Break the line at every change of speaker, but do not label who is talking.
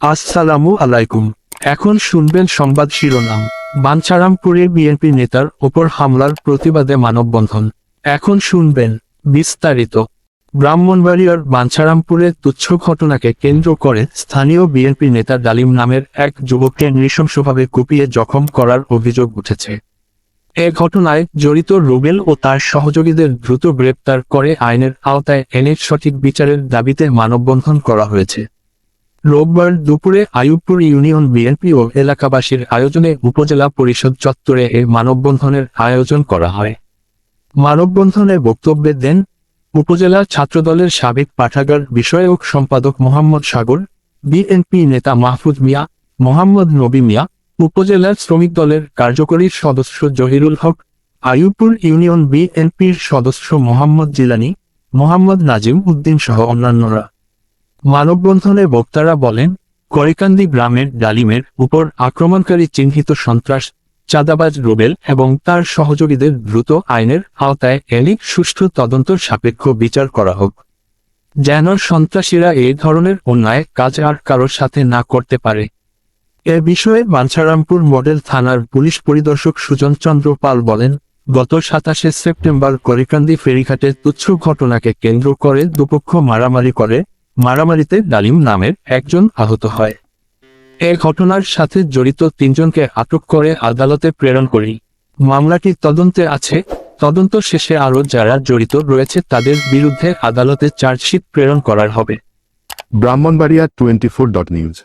আসসালামু আলাইকুম। এখন শুনবেন সংবাদ শিরোনাম। বাঞ্ছারামপুরে বিএনপি নেতার ওপর হামলার প্রতিবাদে মানববন্ধন। এখন শুনবেন বিস্তারিত। ব্রাহ্মণবাড়িয়ার বাঞ্ছারামপুরে তুচ্ছ ঘটনাকে কেন্দ্র করে স্থানীয় বিএনপি নেতা ডালিম নামের এক যুবককে নৃশংসভাবে কুপিয়ে জখম করার অভিযোগ উঠেছে। এ ঘটনায় জড়িত রুবেল ও তার সহযোগীদের দ্রুত গ্রেপ্তার করে আইনের আওতায় এনে সঠিক বিচারের দাবিতে মানববন্ধন করা হয়েছে। রোববার দুপুরে আয়ুবপুর ইউনিয়ন বিএনপি ও এলাকাবাসীর আয়োজনে উপজেলা পরিষদ চত্বরে এ মানববন্ধনের আয়োজন করা হয়। মানববন্ধনে বক্তব্যে দেন উপজেলা ছাত্রদলের সাবেক পাঠাগার বিষয়ক সম্পাদক মোহাম্মদ সাগর, বিএনপি নেতা মাহফুজ মিয়া, মোহাম্মদ নবী মিয়া উপজেলার শ্রমিক দলের কার্যকরী সদস্য জহিরুল হক আয়ুবপুর ইউনিয়ন বিএনপির সদস্য মোহাম্মদ জিলানি, মোহাম্মদ নাজিম উদ্দিন সহ অন্যান্যরা। মানববন্ধনে বক্তারা বলেন, করিকান্দি গ্রামের ডালিমের উপর আক্রমণকারী চিহ্নিত সন্ত্রাস, চাঁদাবাজ রুবেল এবং তার সহযোগীদের দ্রুত আইনের আওতায় এনে সুষ্ঠু তদন্ত সাপেক্ষ বিচার করা হোক। যেন সন্ত্রাসীরা এই ধরনের অন্যায় কাজ আর কারোর সাথে না করতে পারে। এ বিষয়ে বাঞ্ছারামপুর মডেল থানার পুলিশ পরিদর্শক সুজন চন্দ্র পাল বলেন, গত সাতাশে সেপ্টেম্বর করিকান্দি ফেরিঘাটে তুচ্ছ ঘটনাকে কেন্দ্র করে দুপক্ষ মারামারি করে মারামারিতে ডালিম নামের একজন আহত হয়। এ ঘটনার সাথে জড়িত তিনজনকে আটক করে আদালতে প্রেরণ করি। মামলাটি তদন্তে আছে। তদন্ত শেষে আরও যারা জড়িত রয়েছে তাদের বিরুদ্ধে আদালতে চার্জশিট প্রেরণ করার হবে।
Brahmanbaria twenty four dot news.